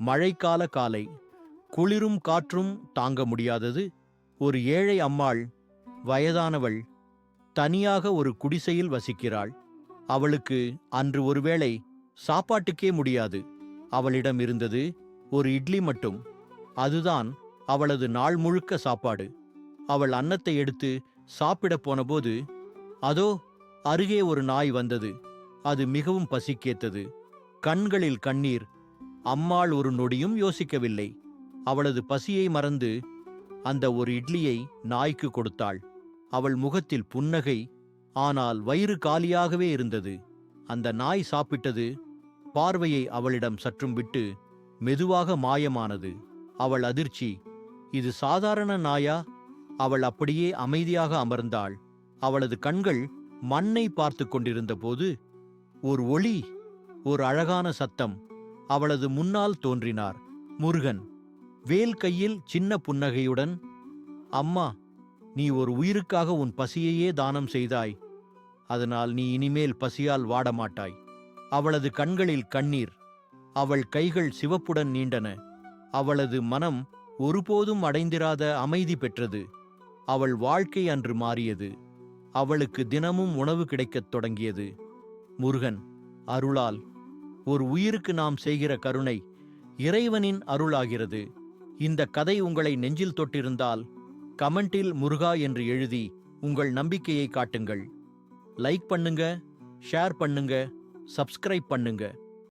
மழைக்கால காலை. குளிரும் காற்றும் தாங்க முடியாதது. ஒரு ஏழை அம்மாள் வயதானவள் தனியாக ஒரு குடிசையில் வசிக்கிறாள். அவளுக்கு அன்று ஒருவேளை சாப்பாட்டுக்கே முடியாது. அவளிடம் இருந்தது ஒரு இட்லி மட்டும். அதுதான் அவளது நாள் முழுக்க சாப்பாடு. அவள் அன்னத்தை எடுத்து சாப்பிடப் போனபோது அதோ அருகே ஒரு நாய் வந்தது. அது மிகவும் பசிக்கேத்தது. கண்களில் கண்ணீர் அம்மாள் ஒரு நொடியும் யோசிக்கவில்லை. அவளது பசியை மறந்து அந்த ஒரு இட்லியை நாய்க்கு கொடுத்தாள். அவள் முகத்தில் புன்னகை ஆனால் வயிறு காலியாகவே இருந்தது. அந்த நாய் சாப்பிட்டது பார்வையை அவளிடம் சற்றும் விட்டு மெதுவாக மாயமானது. அவள் அதிர்ச்சி இது சாதாரண நாயா? அவள் அப்படியே அமைதியாக அமர்ந்தாள். அவளது கண்கள் மண்ணை பார்த்து கொண்டிருந்த போது ஒரு ஒளி ஒரு அழகான சத்தம் அவளது முன்னால் தோன்றினார். முருகன் வேல் கையில் சின்ன புன்னகையுடன் அம்மா நீ ஒரு உயிருக்காக உன் பசியையே தானம் செய்தாய். அதனால் நீ இனிமேல் பசியால் வாடமாட்டாய். அவளது கண்களில் கண்ணீர் அவள் கைகள் சிவப்புடன் நீண்டன. அவளது மனம் ஒருபோதும் அடைந்திராத அமைதி பெற்றது. அவள் வாழ்க்கை அன்று மாறியது. அவளுக்கு தினமும் உணவு கிடைக்கத் தொடங்கியது. முருகன் அருளால் ஒரு உயிருக்கு நாம் செய்கிற கருணை இறைவனின் அருளாகிறது. இந்த கதை உங்களை நெஞ்சில் தொட்டிருந்தால் கமெண்டில் முருகா என்று எழுதி உங்கள் நம்பிக்கையை காட்டுங்கள். லைக் பண்ணுங்க ஷேர் பண்ணுங்க சப்ஸ்கிரைப் பண்ணுங்க.